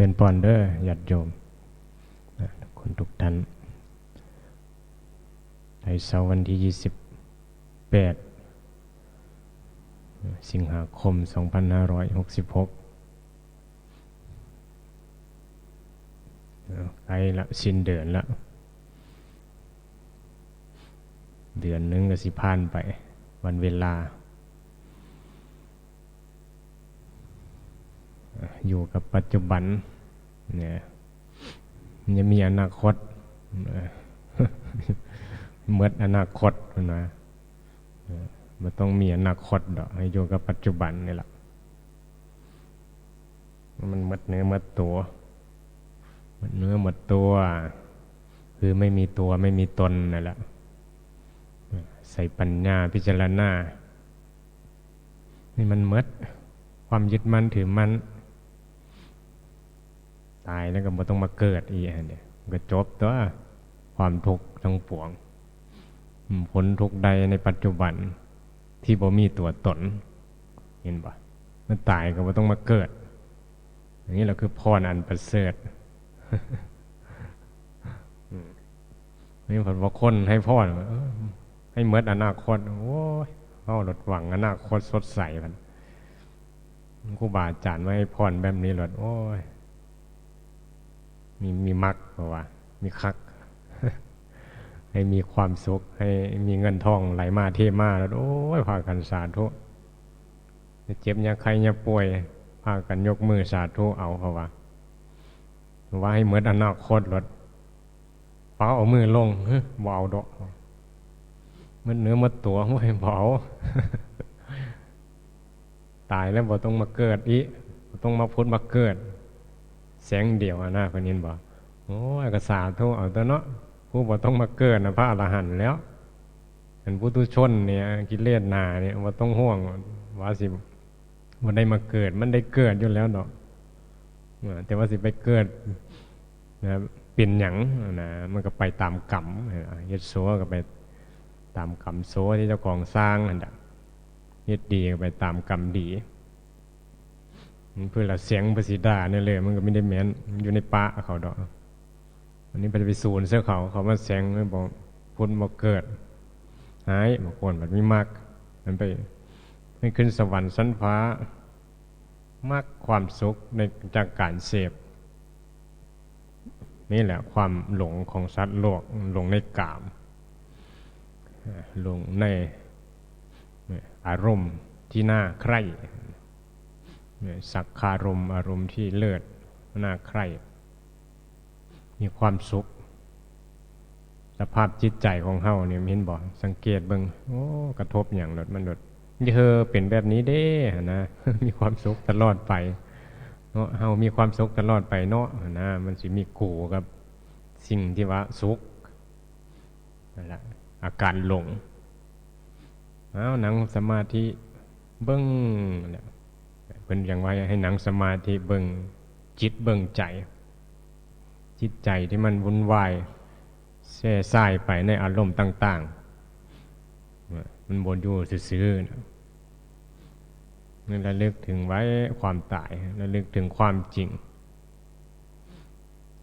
เป็นปอนเดอร์ญาติโยมนะคนทุกท่านในเสาร์วันที่ 28 สิงหาคม 2566เอาใกล้ละสิ้นเดือนละ เดือนหนึงก็สิผ่านไป วันเวลา อยู่กับปัจจุบันเนี่ยมันจะมีอนาคตเมื่ออนาคตนะมันต้องมีอนาคตดอกให้อยู่กับปัจจุบันนี่แหละมันหมดเนื้อหมดตัวหมดเนื้อหมดตัว คือไม่มีตัวไม่มีตนนั่นแหละใส่ปัญญาพิจารณานี่มันหมดความยึดมั่นถือมั่น ตายแล้วก็บ่ต้องมาเกิดอีกเนี่ยก็จบตัวความทุกข์ทั้งปวง ผลทุกข์ใดในปัจจุบันที่บ่มีตัวตน เห็นปะมันตายก็บ่ต้องมาเกิด อย่างนี้เราคือพรอันประเสริฐนี่ผลว่าคนให้พรเอให้เมดอนาคตโอ้ยเอาหลดหวังอนาคตสดใสมันครูบาอาจารย์ไม่ให้พรแบบนี้หลดโอ้ย มีมีมักเพราว่า มีคัก ให้มีความสุข ให้มีเงินทองไหลมาเทมาแล้วโอ้ยพากันสาธุจะเจ็บยาใครยาป่วย พากันยกมือสาธุเอาเพราว่าว่าให้เหมือนอนาคตรถเป้าเอามือลงเบาดอกมันเนื้อมันตัวไม่เบาตายแล้วบ่ต้องมาเกิดอีบ่ต้องมาพุทธมาเกิด แสงเดียวอนะคนนี้บอกโอ้ยก็สาธุเอาตัวเนาะผู้บ่ต้องมาเกิดนะพระอรหันต์แล้วเป็นผู้ทุชนเนี่ยกิเลสหนาเนี่ยว่าต้องห่วงว่าสิว่าได้มาเกิดมันได้เกิดอยู่แล้วเนาะเออแต่ว่าสิไปเกิดนะเป็นหยังนะมันก็ไปตามกรรมเฮ็ดโซก็ไปตามกรรมโซที่เจ้าของสร้างนั่นแหละเฮ็ดดีก็ไปตามกรรมดี เพื่อละเสียงประสิดาเนี่ยเลย มันก็ไม่ได้แม้นมันอยู่ในป่าเขาดอกอันนี้ไปไปสูนย์เสื้อเขาเขามาแสงไม่บอกพุนบอกเกิดหายบอกคนแบบไม่มากมันไปไม่ขึ้นสวรรค์ชั้นฟ้ามากความสุขในจากการเสพนี่แหละความหลงของสัตว์โลกหลงในกามหลงในอารมณ์ที่น่าใคร่ สักคารมอารมณ์ที่เลิศน่าใคร่มีความสุข สภาพจิตใจของเฮาเนี่ยเห็นบอกสังเกตเบิงโอ้กระทบอย่างลดมันลดเธอเป็นแบบนี้เด้นะมีความสุขตลอดไปเนาะเฮามีความสุขตลอดไปเนาะนะมันสิมีกูกับสิ่งที่ว่าสุขนั่นแหละอาการหลงเอาหนังสมาธิเบิ้งเนี่ย เพิ่นยังไว้ให้หนังสมาธิเบิงจิตเบิงใจ จิตใจที่มันวุ่นวายแส่สายไปในอารมณ์ต่าง ๆ มันบนอยู่ซื่อๆนะนั่นระลึกถึงไว้ความตายระลึกถึงความจริง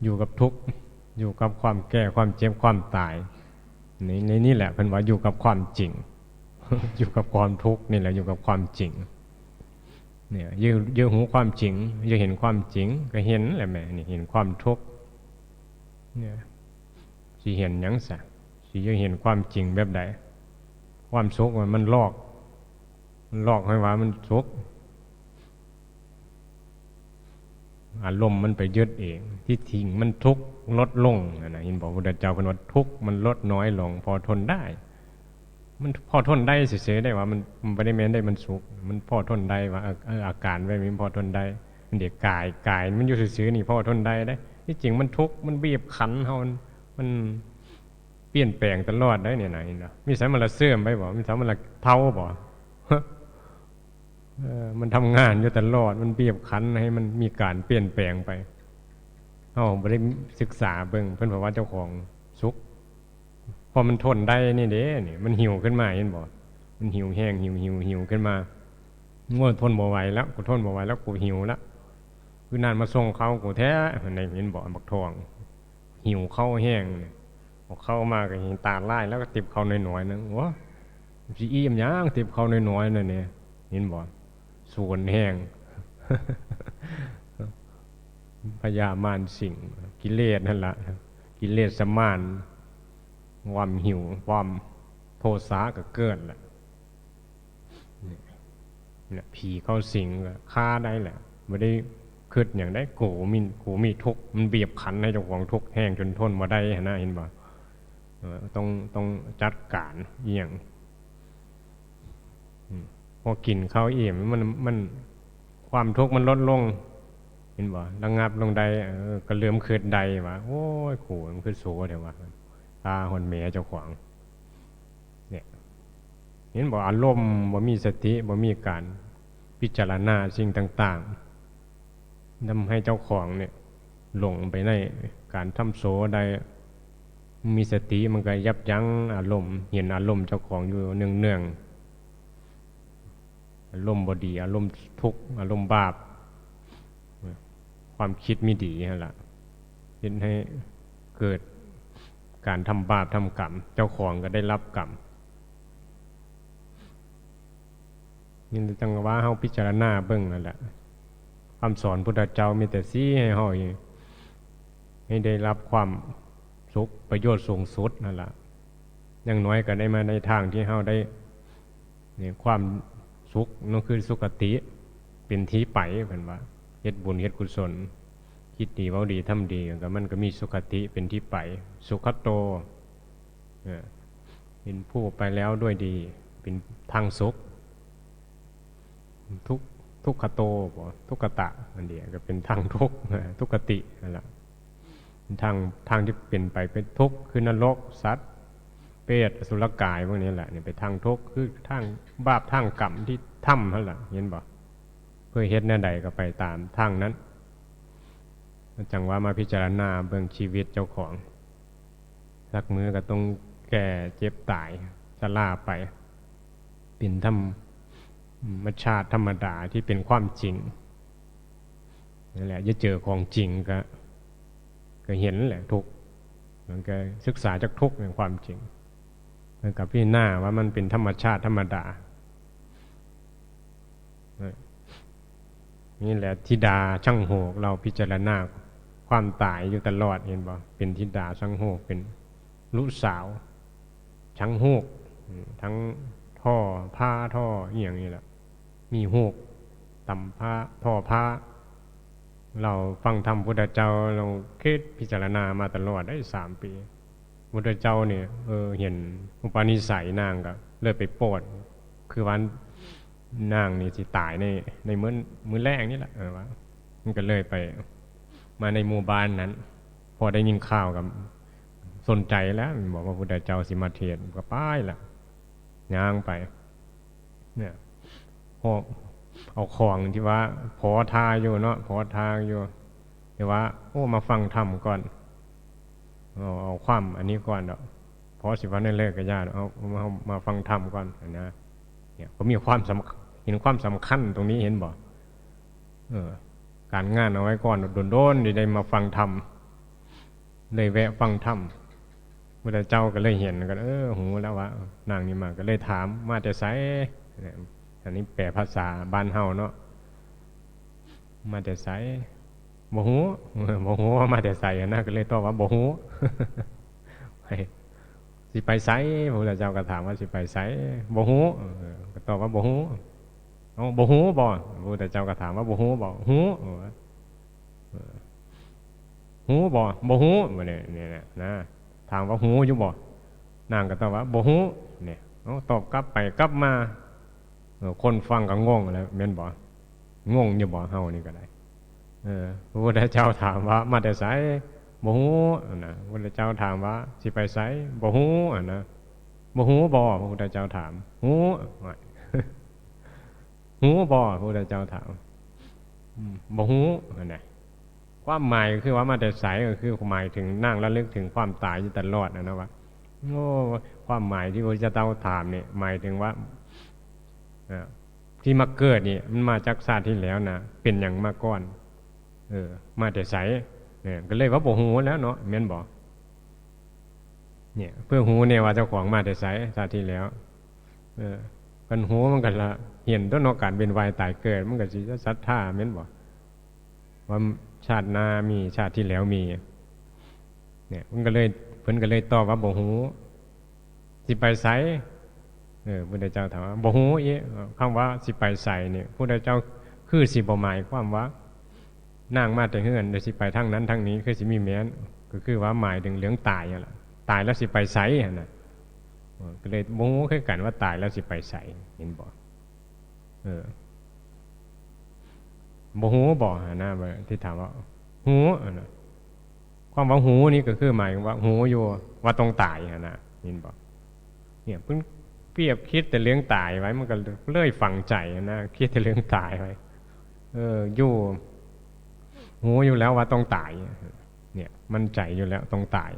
อยู่กับทุกข์อยู่กับความแก่ความเจ็บความตายในในนี่แหละเพิ่นว่าอยู่กับความจริง อยู่กับความทุกข์นี่แหละอยู่กับความจริง เนี่ยยืยือหูความจริงยือเห็นความจริง ก็เห็นแหละแม่นี่เห็นความทุกข์เนี่ยสิเห็นยังสะสิยือเห็นความจริงแบบใดความสุขมันมันลอก มันลอกให้ว่ามันสุกข์อารมณ์มันไปยึดเอง ที่ทิ้งมันทุกข์ลดลงนะเห็นบอกพระพุทธเจ้าเป็นว่าทุกข์มันลดน้อยลง พอทนได้ มันพอทนได้เฉยๆได้ว่ามันมันไม่ได้แม้นได้มันสุข มันพอทนได้ว่าอาการแบบนี้พอทนได้ มันเด็กกายกายมันอยู่เฉยๆนี่พอทนได้ได้ที่จริงมันทุกข์มันบีบคั้นเฮามันเปลี่ยนแปลงตลอดได้เนี่ยไหนเนาะมีสายมันละเสื่อมไปบ่มีสายมันละเท่าบ่มันทำงานอยู่ตลอด มันบีบคั้นให้มันมีการเปลี่ยนแปลงไปเฮาบ่ได้ศึกษาเบิ่งเพิ่นบอกว่าเจ้าของ พอมันทนได้นี่เด้นี่มันหิวขึ้นมาเห็นบ่มันหิวแห้งหิวหิวหิวขึ้นมาง่วทนบ่ไหวแล้วกูทนบ่ไหวแล้วกูหิวแล้วคือนานมาส่งเขากูแท้ในเห็นบ่บักทองหิวเข้าแห้งเนี่ยเข้ามาก็เห็นตาไล่แล้วก็ติบเขาหน่อยๆนึงวะสิอิ่มหยังติบเขาหน่อยๆนั่นเนี่ยเห็นบ่ส่วนแห้งพยามารสิ่ง กิเลสนั่นละกิเลสสมาน ความหิวความโทสะก็เกิดแหละนี่เนี่ยผีเข้าสิงก็ฆ่าได้แหละไม่ได้คิดอย่างได้โกมีโกมีทุกมันเบียบขันให้เจ้าของทุกแห้งจนทนมาได้นะเห็นบ่ต้องต้องจัดการอย่างพอกินข้าวอิ่มมันมันความทุกข์มันลดลง เห็นบ่ระงับลงใดเออก็เลื่อมคืดใดว่าโอ้ยขู่มันคือโสเดี๋ยวว่า ตาหอนเมียเจ้าของเนี่ยเห็นบ่อารมณ์บ่มีสติบ่มีการพิจารณาสิ่งต่างๆทำให้เจ้าของเนี่ยหลงไปในการทำโสใดมีสติมันก็ยับยั้งอารมณ์เห็นอารมณ์เจ้าของอยู่เนืองๆอารมณ์บดี อารมณ์ทุกข์อารมณ์บาป ความคิดไม่ดีนั่นแหละเห็นให้เกิด การทำบาปทำกรรม เจ้าของก็ได้รับกรรมนี่จังว่าเฮาพิจารณาเบิ่งนั่นแหละคำสอนพุทธเจ้ามีแต่ซี้ให้เฮาให้ได้รับความสุขประโยชน์สูงสุดนั่นแหละอยังน้อยก็ได้มาในทางที่เฮาได้เนี่ยความสุขนั่นคือสุขติเป็นที่ไปเป็นว่าเฮ็ดบุญเฮ็ดกุศล คิดดีเว้าดีทำดีก็มันก็มีสุขติเป็นที่ไป สุขโตเออเป็นผู้ไปแล้วด้วยดี เป็นทางสุข ทุกทุกขโตบ่ทุกขตะอันเดียก็เป็นทางทุกทุกขตินั่นแหละเป็นทางทางที่เป็นไปเป็นทุกข์คือนรกสัตว์เปรตสุรกายพวกนี้แหละเนี่ยเป็นทางทุกข์คือทางบาปทางกรรมที่ทำนั่นแหละเห็นบ่เพื่อเฮ็ดแน่ใดก็ไปตามทางนั้น จังว่ามาพิจารณาเบื้องชีวิตเจ้าของสักมือก็ต้องแก่เจ็บตายสลาไป เป็นธรรมชาติธรรมดาที่เป็นความจริงนั่นแหละจะเจอของจริงก็ ก็เห็นแหละทุกมันก็ศึกษาจากทุกเป็นความจริงมันกับพี่หน้าว่ามันเป็นธรรมชาติธรรมดานี่แหละธิดาช่างโหกเราพิจารณา ความตายอยู่ตลอดเห็นบ่เป็นธิดาช่างโหกเป็นลูกสาวช่างโหกทั้งท่อผ้าท่อเอียงนี่แหละมีโหกต่ำผ้าท่อผ้า เราฟังธรรมพุทธเจ้าเราคิดพิจารณามาตลอดได้สามปีพุทธเจ้าเนี่ยเออเห็นอุปนิสัยนางก็เลยไปโปรดคือวันนางนี่สิตายในในมื้อมื้อแรกนี่แหละเออว่ามันก็เลยไป มาในหมู่บ้านนั้น พอได้ยินข่าวกับสนใจแล้ว บอกว่าพุทธเจ้าสิมาเทศก็ป้ายละย่างไป เนี่ยพอเอาของที่ว่า พอทาอยู่เนาะพอทาอยู่แต่ว่า โอ้มาฟังธรรมก่อนเอาเอาความอันนี้ก่อนเนาะพอสิวันนี้เลิกกับญาติเอามามาฟังธรรมก่อนนะเนี่ยก็มีความสำคัญเห็นความสำคัญตรงนี้เห็นบ่เออ การงานเอาไว้ก่อนโดนๆได้มาฟังธรรมเลยแวะฟังธรรมพระเจ้าก็เลยเห็นกันเออหูแล้วว่านางนี่มาก็เลยถามมาแต่ไสอันนี้แปลภาษาบ้านเฮาเนาะมาแต่ไสบ่ฮู้บ่ฮู้ว่ามาแต่ไสนะก็เลยตอบว่าบ่ฮู้ไปสิไปไสพระเจ้าก็ถามว่าสิไปไสบ่ฮู้ก็ตอบว่าบ่ฮู้ เอาบ่ฮู้บ่พระเจ้าก็ถามว่าบ่ฮู้บ่ฮู้ฮู้บ่บ่ฮู้บ่เนี่ยเนี่ยนะถามว่าฮูอยู่บ่นางก็ตอบว่าบ่ฮู้เนี่ยเอาตอบกลับไปกลับมาคนฟังก็งงแล้วแม่นบ่งงอยู่บ่เฮานี่ก็ได้เออพระพุทธเจ้าถามว่า มาแต่ไสบ่ฮู้นะพระพุทธเจ้าถามว่า สิไปไสบ่ฮู้นะบ่ฮู้บ่พระพุทธเจ้าถามฮู้ ฮู้บ่พระพุทธเจ้าถามบ่ฮู้นะความหมายคือว่ามาแต่ไสก็คือหมายถึงนั่งระลึกถึงความตายอยู่ตลอดนะนะว่าโอ้ความหมายที่พระเจ้าถามเนี่ยหมายถึงว่าที่มาเกิดนี่มันมาจากชาติที่แล้วนะเป็นอย่างมาก่อน เออ มาแต่ใสเนี่ยก็เลยว่าบ่ฮู้แล้วเนาะแม่นบ่เนี่ย เพื่อฮู้เนี่ยว่าเจ้าของมาแต่ใสชาติที่แล้ว เออ กันฮู้มันก็ละเห็นต้นนาะการเป็นวายตายเกิด มันก็สิศรัทธาแม่นบ่ว่าชาติหน้ามีชาติที่แล้วมี เนี่ยมันก็เลยเพิ่นก็เลยตอบว่าบ่ฮู้สิไปไสเออพุทธเจ้าถามว่าบ่ฮู้อีคำว่าสิไปไสเนี่ยพุทธเจ้าคือสิบ่หมายความว่า นางมาแต่เฮือนเดี๋ยวสิไปทางนั้นทางนี้คือสิมีแม้นก็คือว่าหมายถึงเรื่องตายนั่นล่ะตายแล้วสิไปไสหั่นน่ะ ก็เลยบ่ฮู้คือกันว่าตายแล้วสิไปไสเห็นบ่เออบ่ฮู้บ่หั่นะว่าที่ถามว่าฮู้อั่นะความว่าหูนี่ก็คือหมายว่าหูอยู่ว่าต้องตายนะเห็นบ่เนี่ยเพิ่งเปรียบคิดแต่เรื่องตายไว้ มันก็เลื่อยฝังใจนะคิดแต่เรื่องตายไว้ เอออยู่หูอยู่แล้วว่าต้องตาย เนี่ย มันใจอยู่แล้วต้องตาย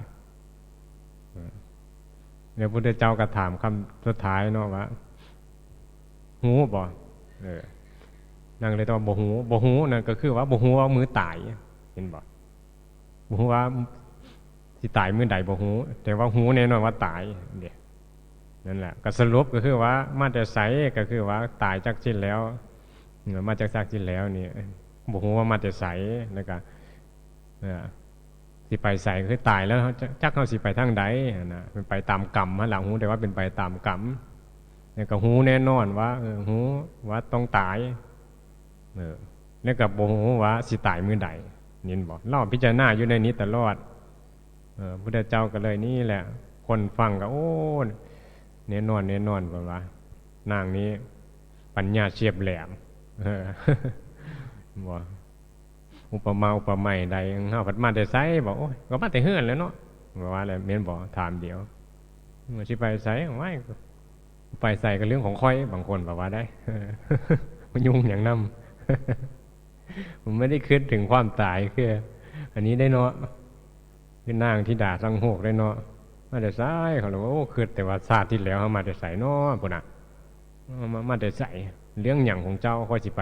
เดี๋ยวพุทธเจ้าก็ถามคำสุดท้ายเนาะว่าหูบ่เออนั่งเลยตอบบ่หูบ่หูนั่นก็คือว่าบ่หูว่ามือตายเห็นบ่บ่หูว่าสิตายมือใดบ่หูแต่ว่าหูแน่นอนว่าตายเดี๋ยนั่นแหละก็สรุปก็คือว่า มาแต่ไสก็คือว่าตายจากสิ้นแล้วเออมาจากซากสิ้นแล้วนี่บ่ฮู้ว่ามาแต่ไสแล้วก็เออ สิไปไสคือตายแล้วจักเฮาสิไปทางใดนะเป็นไปตามกรรมฮะหลังฮู้แต่ว่าเป็นไปตามกรรมแล้วก็ฮู้แน่นอนว่าเออฮู้ว่าต้องตายเออแล้วก็บ่ฮู้ว่าสิตายมื้อใดนี่บ่เราพิจารณาอยู่ในนี้ตลอดเออพุทธเจ้าก็เลยนี่แหละ คนฟังก็โอ้แน่นอนแน่นอนว่าว่านางนี้ ปัญญาเฉียบแหลมเออบ่อุ อุปมาอุปไมยใดเฮาพัดมาแต่ไสบอกโอ้ยก็มาแต่เฮือนแล้วเนาะว่าว่าแล้วแม่นบ่ถามเดียวมื่อสิไปไสไว้ไปใส่ก็เรื่องของค่อยบางคนบอกว่าได้มันยุ่งอย่างนำผมไม่ได้คิดถึงความตายคืออันนี้ได้เนาะคือนางที่ด่าสังโหกได้เนาะมาแต่ไสเขาเลยว่าโอ้คือแต่ว่าชาติที่แล้วเฮามาแต่ไสเนาะพุ่นน่ะมามาแต่ไสเรื่องหยังของเจ้าค่อยสิไป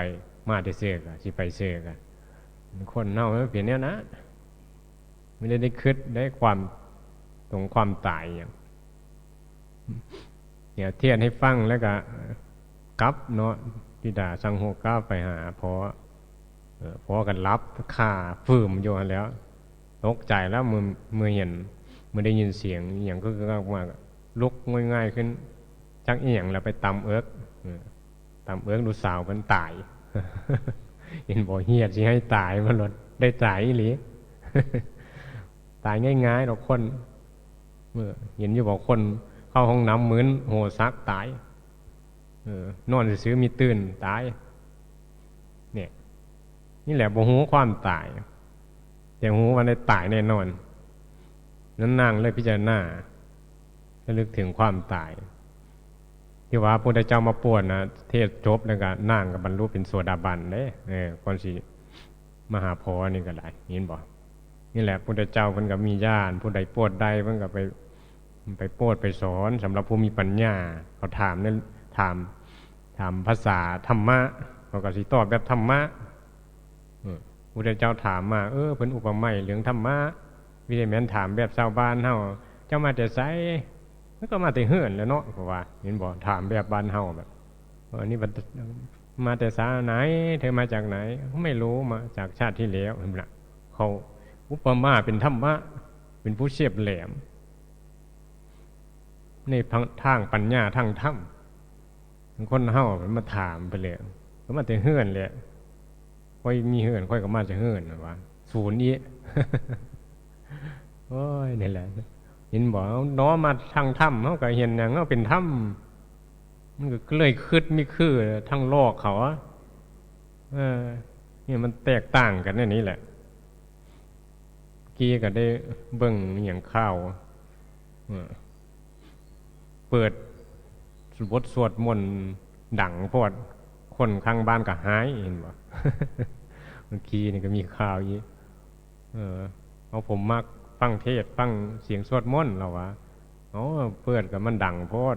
มาแต่เสือกสิไปเสือกอะ คนเน่าไม่เปลี่ยนเนี่ยนะ ไม่ได้ได้คิดได้ความตรงความตายอย่างเนี่ยเทียนให้ฟังแล้วก็กลับเนาะที่ด่าสังโหก้าไปหาพอพอกันรับข่าฟืมโยนแล้วตกใจแล้วมือมือเห็นมือได้ยินเสียงอย่างก็คือมาลุกง่ายๆขึ้นจักอหย่างแล้วไปตำเอิกตำเอิกดูสาวมันตาย เห็นบ่เฮียดสิให้ตายมันหลดได้ตายอีหลีตายง่ายๆหรอกคนเมื่อเห็นอยู่บอกคน เข้าห้องน้ำเหมือนโหซักตายเออนอนซื้อมีตื่นตาย เนี่ย นี่แหละบ่หูความตาย แต่หูวันได้ตายแน่นอน นั้นนางเลยพิจารณาระลึกถึงความตาย ที่ว่าพระพุทธเจ้ามาปวดนะเทศจบแล้วก็นั่งกับบรรลุเป็นโสดาบันเด้เออคนสิมหาโพอนี่ก็ได้ยินบ่นี่แหละพุทธเจ้าเพิ่นก็มีญาณผู้ใดปวดใดเพิ่นก็ไปไปโปรดไปสอนสำหรับผู้มีปัญญาเขาถามนั่นถามถามภาษาธรรมะเขาก็สิตอบแบบธรรมะพุทธเจ้าถามมาเออเพิ่นอุปมาเรื่องธรรมะวิเดแมนถามแบบชาวบ้านเฮาเจ้ามาแต่ไส มันก็มาแต่เฮือนแล้วเนาะเพราว่า เห็นบ่ถามแบบบ้านเฮาแบบอันนี้มาแต่สาไหน เธอมาจากไหนไม่รู้มาจากชาติที่แล้วเห็นบ่ะเขาอุปมาเป็นธรรมะเป็นผู้เฉียบแหลม ในทางปัญญาทางธรรมคนเฮามันมาถามไปเลยก็มาแต่เฮือนเลยค่อยมีเฮือนค่อยก็มาจากเฮือนว่าศูนย์นี้โอ้ยนี่แหละ ห็นบอกน้อมาทางถ้ำเขาก็เห็นอย่างเขาเป็นถ้ำมันก็เลยคืดไม่คือทั้งโลกเขาเออนี่ยมันแตกต่างกันในนี้แหละ กี้ก็ได้เบิ่งอย่างข้าวเปิดบทสวดมนต์ดังพอดคนข้างบ้านก็หายเห็นบ่เมื่อกี้นี่ก็มีข่าวยีเออเอาผมมาก ฟังเทศฟังเสียงสวดมนต์เราวะอ๋อเปิดกับมันดังโพด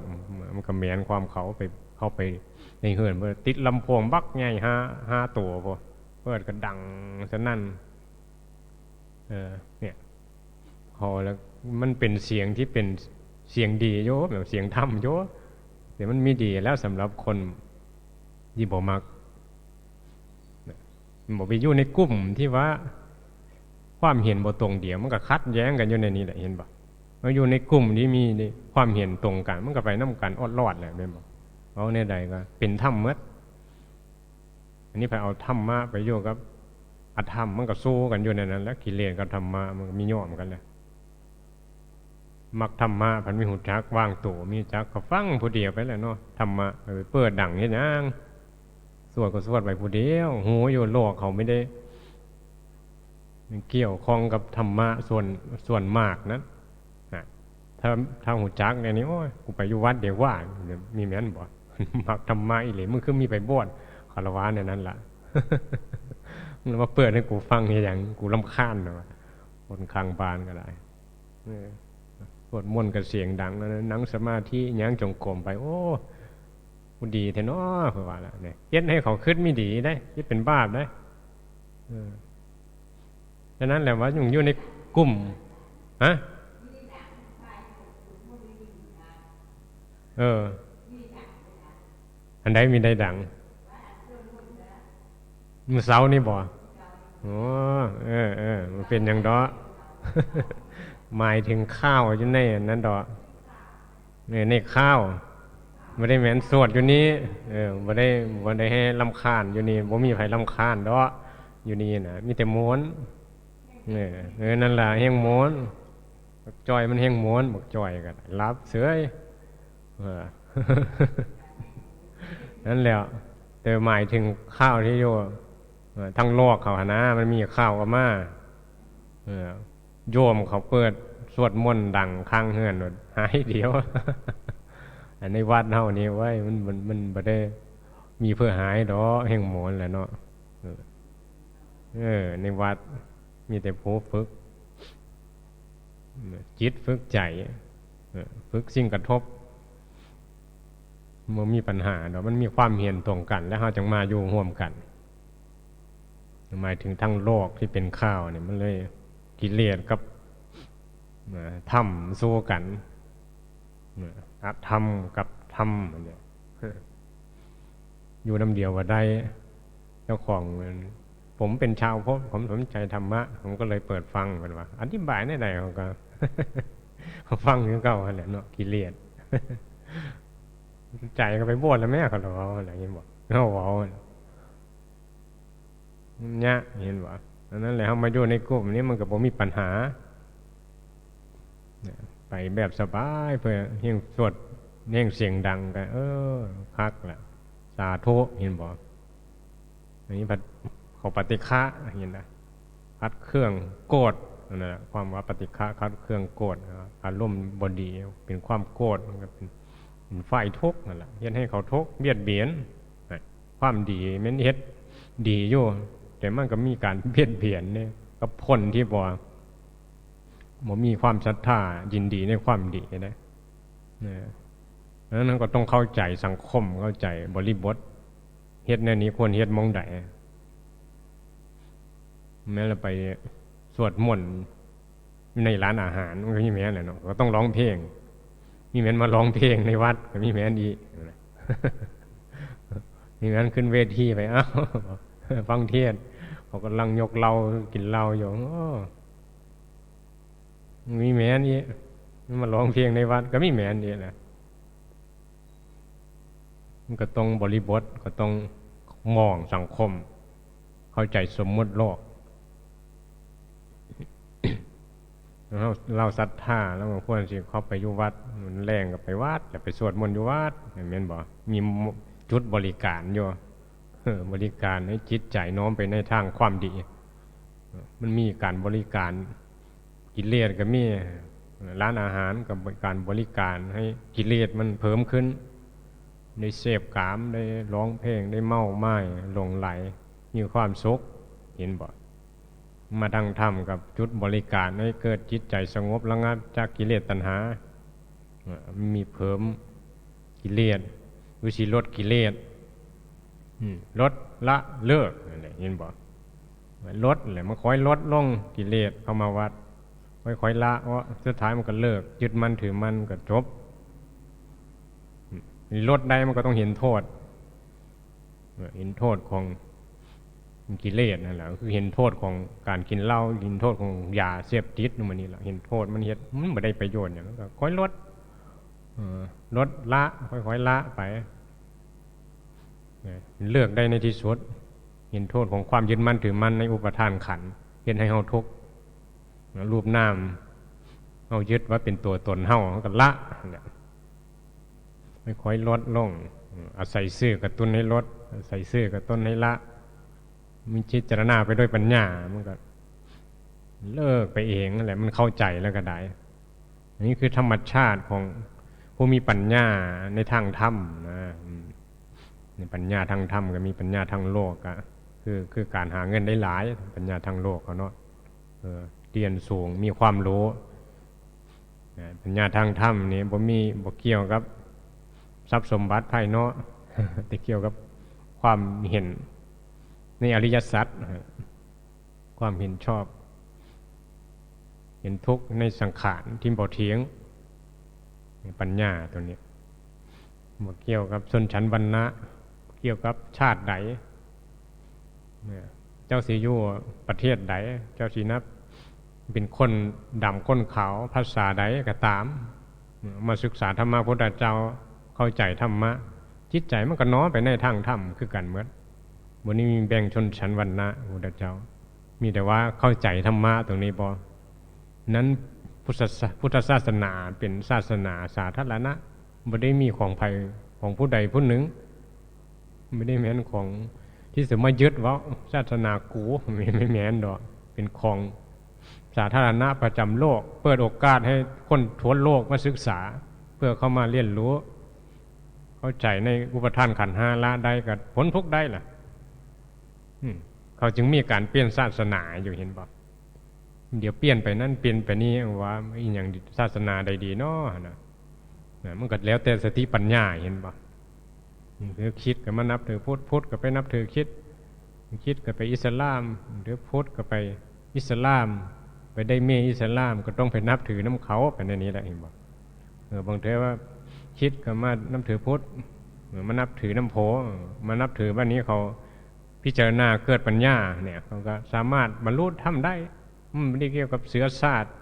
มันก็เหมียนความเขาไปเข้าไปในเฮือนเมื่อติดลำโพงบักใหญ่ห้าห้าตัวพอก็ปิดก็ดังสนั่นเออเนี่ยพอแล้วมันเป็นเสียงที่เป็นเสียงดีโยแบบเสียงธรรมโยแต่มันมีดีแล้วสำหรับคนที่บ่มักบ่ไปอยู่ในกลุ่มที่ว่า ความเห็นบ่ตรงเดียวมันก็คัดแย้งกันอยู่ในนี้แหละเห็นบ่มาอยู่ในกลุ่มที่มีนี่ความเห็นตรงกัน มันก็ไปน้กันอดรอดแหละแม่นบ่เอาในใดก็เป็นธรรมหมดอันนี้ไปเอาธรรมะไปโยกับอธรรมมันก็สู้กันอยู่ในนั้น แล้วกิเลสกับธรรมะมันก็มีย่อมกันแหละมักธรรมะพันมีหูจักว่างตัวมีจักก็ฟังผู้เดียวไปแหล้วเนาะธรรมะไปเปิดดังเฮ็ดหยังสวดก็สวดไปผู้เดียวหูอยู่โลกเขาไม่ได้ เกี่ยวข้องกับธรรมะส่วนส่วนมากนั้นะถ้าถ้าหูจักเนี่ยนี่โอ้ยกูไปอยู่วัดเดี๋ยวว่ามีแม่นบ่มักธรรมะอีหลีมึงคือมีไปบวชคารวะเนี่ยนั่นล่ะมึงมาเปิดให้กูฟังเฮ็ดหยังกูรำคาญเนาะคนข้างบานก็ได้เออสวดมนต์กับเสียงดังแล้วนะนั่งสมาธิยังจงกรมไปโอ้กูดีแท้เนาะเพิ่นว่าล่ะเนี่ยเฮ็ดให้เขาคิดไม่ดีได้เฮ็ดเป็นบาปได้ ฉะนั้นแหละว่าอยู่อยู่ในกลุ่มฮะเออ อันใดมีได้ดังมือเสานี่บ่โอ้เออเออมันเป็นอย่างดอหมายถึงข้าวอยู่ในนั้นดอกเนี่ยในข้าวไม่ได้แม่นสวดอยู่นี้ เออไม่ได้ไม่ได้ให้ลำคาญอยู่นี่บ่มีไผลำคาญดอกอยู่นี่นะมีแต่ม้วน เออเออนั่นแหละเฮงม้วนบักจอยมันเฮงม้วนบักจอยกันรับเสือยนั่นแหละแต่หมายถึงข้าวที่โยเอ่ทั้งโลกเขาหนะ มันมีข้าวกับมาโยมเขาเปิดสวดมนต์ดังข้างเฮือนหมดหายเดียว อันในวัดเฮานี่ไว้มันมันมันบ่ได้มีเพื่อหายดอกแห่งหมนแหละเนาะเออในวัด มีแต่ผู้ฝึก จิตฝึกใจฝึกสิ่งกระทบมันมีปัญหาเนาะมันมีความเห็นตรงกัน แล้วเราจึงมาอยู่ร่วมกันหมายถึงทั้งโลกที่เป็นข้าวเนี่ยมันเลยกิเลสกับธรรมสู้กันอธรรมกับธรรมเนี่ยอยู่น้ำเดียวว่าได้ เจ้าของ ผมเป็นชาวพุทธผมสนใจธรรมะ ผมก็เลยเปิดฟังมันว่า อธิบายในใดเขาก็ฟังอย่าเก่าหั่นแหละเนาะกิเลสใจก็ไปบวชแล้วแม่เขาเราอะไรอย่างนี้บอกเขาบอกเนี่ยเห็นบ่อันนั้นแหละเขามาอยู่ในกลุ่มนี้มันก็บ่มีปัญหาไปแบบสบายเพื่อเฮียงสวดเฮียงเสียงดังกันเออคักแหละสาธุเห็นบ่อันนี้พัด เขาปฏิฆะเห็นนะคัดเครื่องโกรธนะความว่าปฏิฆะคัดเครื่องโกรธอารมณ์บดีเป็นความโกรธมันก็เป็นเป็นฝ่ายทุกข์นั่นแหละเฮ็ดให้เขาทุกข์เบียดเบียนความดีมันเฮ็ดดีอยู่แต่มันก็มีการเบียดเบียนเนี่ยกับคนที่บ่บ่มีความศรัทธายินดีในความดีนะนะนั้นก็ต้องเข้าใจสังคมเข้าใจบริบทเฮ็ดแนวนี้ควรเฮ็ดมองใด แม้เราไปสวดมนต์ในร้านอาหารมันก็มีแม้นแหละเนาะก็ต้องร้องเพลง มีแม้นมาร้องเพลงในวัดก็มีแม้นอีกมีแม้นขึ้นเวทีไปอ้าฟังเทศเขากำลังยกเหลากินเหลาอยู่มีแม้นอีกมาร้องเพลงในวัด ก็มีแม้นอีกแหละมันก็ต้องบริบทก็ต้องมองสังคม เข้าใจสมมติโลก เราเราศรัทธาแล้วมันควรสิเข้าไปอยู่วัด มันแรงกับไปวัดจะไปสวดมนต์อยู่วัดเห็นไหมนบอกมีจุดบริการอยู่บริการให้จิตใจน้อมไปในทางความดี มันมีการบริการกิเลสก็มีร้านอาหารกับการบริการให้กิเลสมันเพิ่มขึ้นได้เสพกามได้ร้องเพลงได้เมาไม้หลงไหลมีความสุขเห็นบ่ มาทางธรรมกับจุดบริการให้เกิดจิตใจสงบระงับจากกิเลสตัณหา มีเพิ่มกิเลสวิสิลดกิเลสลดละเลิกนั่นแหละเห็นบ่ลดเลยมันค่อยลดลงกิเลสเข้ามาวัดค่อยๆละเพราะสุดท้ายมันก็เลิกยึดมันถือมันก็จบลดได้มันก็ต้องเห็นโทษ เห็นโทษของ กิเลสนั่นแหละคือเห็นโทษของการกินเหล้าเห็นโทษของยาเสพติดนู่นนี่แหละเห็นโทษมันเห็นมันไม่ได้ประโยชน์อย่างนั้นก็ค่อยลดลดละค่อยๆละไปเลือกได้ในที่สุดเห็นโทษของความยึดมั่นถือมั่นในอุปทานขันเห็นให้เฮาทุกข์รูปนามเอายึดว่าเป็นตัวตนเฮาก็ละไม่ค่อยลดลงอาศัยซื่อกระตุ้นให้ลดอาศัยซื่อกระตุ้นให้ละ มีจิตจารณาไปด้วยปัญญา มันก็ เลิกไปเองแหละ มันเข้าใจแล้วก็ได้นี่คือธรรมชาติของผู้มีปัญญาในทางธรรมนะในปัญญาทางธรรมก็มีปัญญาทางโลกอะคือคือการหาเงินได้หลาย ปัญญาทางโลกเขาเนาะเรียนสูงมีความรู้ปัญญาทางธรรมนี่บ่มีบ่เกี่ยวกับ ทรัพย์สมบัติภายนอกแต่เกี่ยวกับความเห็น ในอริยสัจความเห็นชอบ เห็นทุกข์ในสังขารที่บ่เทียง ปัญญาตัวนี้บ่เกี่ยวกับชนชั้นวรรณะ เกี่ยวกับชาติใดเจ้าสียู่ประเทศใดเจ้าสีนับเป็นคนดำคนขาวภาษาใดก็ตาม มาศึกษาธรรมะพุทธเจ้าเข้าใจธรรมะ จิตใจมันก็น้อไปในทางธรรมคือกันเมื่อ วันนี้มีแบ่งชนชั้นวรรณะพุทธเจ้า มีแต่ว่าเข้าใจธรรมะตรงนี้บอนั้นพุทธศาสนาเป็นศาสนาสาธารณะไม่ได้มีของภัยของผู้ใดผู้หนึ่งไม่ได้แม้นของที่สมายึดว่าศาสนากูไม่ไม่แม้นดอกเป็นของสาธารณะประจำโลก เปิดโอกาสให้คนทั่วโลกมาศึกษา เพื่อเข้ามาเรียนรู้ เข้าใจในอุปทานขันห้าละได้กับผลทุกได้ล่ะ เขาจึงมีการเปลี่ยนศาสนาอยู่เห็นบ่เดี๋ยวเปลี่ยนไปนั่นเปลี่ยนไปนี่ว่าอีอย่างศาสนาใดดีเนาะนะมันก็แล้วแต่สติปัญญาเห็นบ่หรือคิดก็มานับถือพุทธพุทธก็ไปนับถือคิด คิดก็ไปอิสลาม หรือพุทธก็ไปอิสลาม ไปได้เมอิสลาม ก็ต้องไปนับถือน้ำเขาไปในนี้แหละเห็นบ่เออบางทีว่าคิดก็มานับถือพุทธมานับถือน้ำโพมานับถือบ้านนี้เขา พิจารณาเกิดปัญญาเนี่ยเขาก็สามารถบรรลุทำได้มันไม่ได้เกี่ยวกับเสือศาสตร์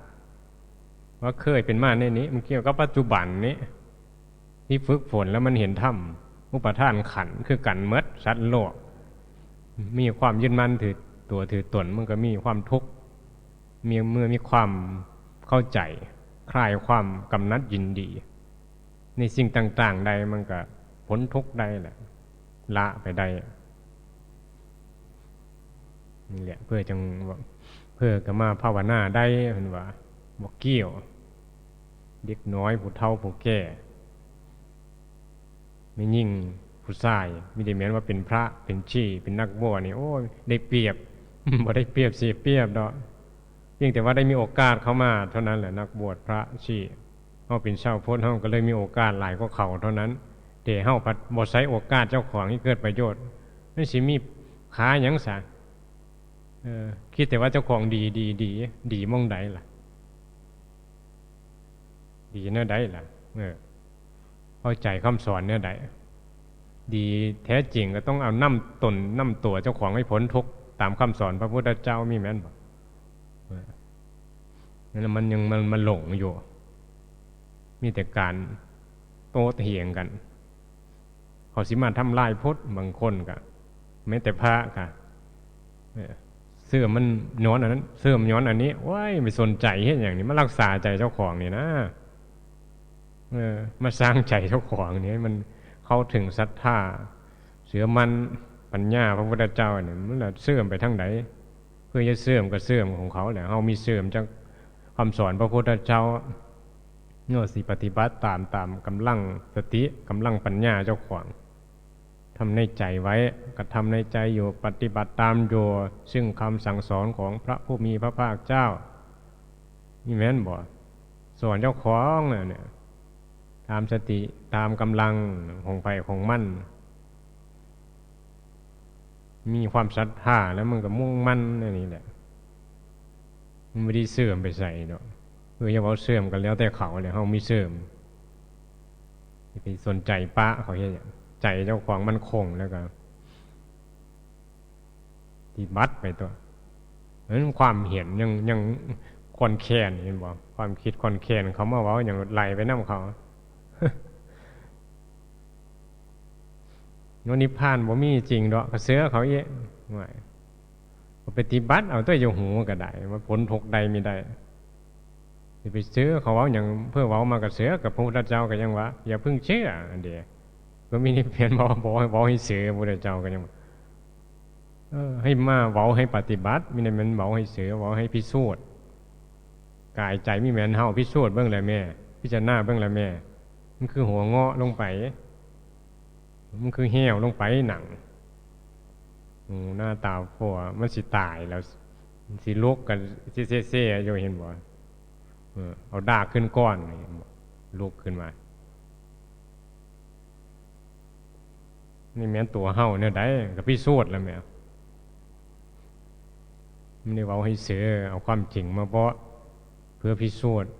ว่าเคยเป็นมาในนี้ มันเกี่ยวกับปัจจุบันนี้ที่ฝึกฝนแล้วมันเห็นธรรมอุปทานขันคือกันเมดสัตว์โลก มีความยึดมั่นถือตัวถือตนมันก็มีความทุกข์มีเมื่อมีความเข้าใจ คลายความกำนัดยินดี ในสิ่งต่าง ๆ ใดมันก็พ้นทุกข์ได้แหละ ละไปได้ นี่แหละเพื่อจังเพื่อก็มาภาวนาได้เห็นว่าบอกเกี่ยว เด็กน้อยผู้เฒ่าผู้แก่ไม่ยิ่งผู้ชายมีแต่เหมือนว่าเป็นพระเป็นชีเป็นนักบวชนี่โอ้ได้เปรียบบ่ได้เปรียบเสียเปรียบดอกเพียงแต่ว่าได้มีโอกาสเข้ามาเท่านั้นแหละนักบวชพระชีเขาเป็นเช่าพ้นเขาก็เลยมีโอกาสหลายกว่าเขาเท่านั้นแต่เฮาพัดบ่ใช้โอกาสเจ้าของที่เกิดประโยชน์นั่นสิมีขาอย่างสา คิดแต่ว่าเจ้าของดีดีดีดีมองใดล่ะ ดีเนื้อใดล่ะเออเข้าใจคำสอนเนื้อใดดีแท้จริงก็ต้องเอาน้ำตนน้ำตัวเจ้าของให้พ้นทุกตามคำสอนพระพุทธเจ้ามีแม่นบอกนั่นมันยังมันมันหลงอยู่ มีแต่การโต้เถียงกันเขาสิมาทำลายพุทธบางคนกะไม่แต่พระค่ะ เสื่อมมันย้อนอันนั้น เสื่อมย้อนอันนี้ว้ายไม่สนใจเห็นอย่างนี้มารักษาใจเจ้าของนี่นะเออมาสร้างใจเจ้าของนี่มันเข้าถึงศรัทธาเสือมันปัญญาพระพุทธเจ้าเนี่ยมันเสื่อมไปทั้งไหนเพื่อจะเสื่อมก็เสื่อมของเขาแหละเขามีเสื่อมจากคำสอนพระพุทธเจ้าเงื่อสิปฏิบัติตามตามกำลังสติกำลังปัญญาเจ้าของ ทำในใจไว้กระทำในใจอยู่ปฏิบัติตามอยู่ซึ่งคำสั่งสอนของพระผู้มีพระภาคเจ้านี่แม่นบ่สอนเจ้าของเนี่ยตามสติตามกำลังของไฟของมั่น มีความศรัทธาแล้วมันก็มุ่งมั่นนนี่แหละมันไม่ได้เสื่อมไปใส่ดอกเอออย่าเอาเสื่อมกันแล้วแต่เขาเลยเขามีเสื่อมไปสนใจปะเขาเฮ็ดหยัง ใจเจ้าของมันคงแล้วก็ปฏิบัตไปตัวนั้นความเห็นยังยังคอนแค้นเห็นบ่ความคิดคอนแค้นเขามาว่าอย่างไหลไปน้ำเขาโนนิพานบ่มีจริงดอกก็เสือเขาเยอะไม่อาไปฏิบัติเอาตัวอยู่หูก็ได้ว่าผลทุกใดมีได้ไปเชื่อเขาว้าอย่างเพื่อเว้ามากับเสือกับพระพุทธเจ้าก็ยังว่าอย่าเพิ่งเชื่ออันเดียว ก็มีนิพพานบอกบอกให้เว้าให้เสือพระพุทธเจ้าก็ยังเออให้มาเว้าให้ปฏิบัติมีในมันเว้าให้เสือเว้าให้พิสูจน์กายใจมีแมนเฮาพิสูจน์เบิ่งละแม่ พิจารณาเบิ่งละแม่ มันคือหัวเงาะลงไป มันคือเหี่ยวลงไปหนังหน้าตาผัวมันสิตายแล้วสิลุกกันสิเซ่เซ่ๆอยู่เห็นบ่เออเอาดากขึ้นก้อนลุกขึ้นมา นี่แม่นตัวเฮาเนี่ยได้กับพี่สวดแล้วแม่มันได้เว้าให้เสือเอาความจริงมาเพาะเพื่อพิสูจน์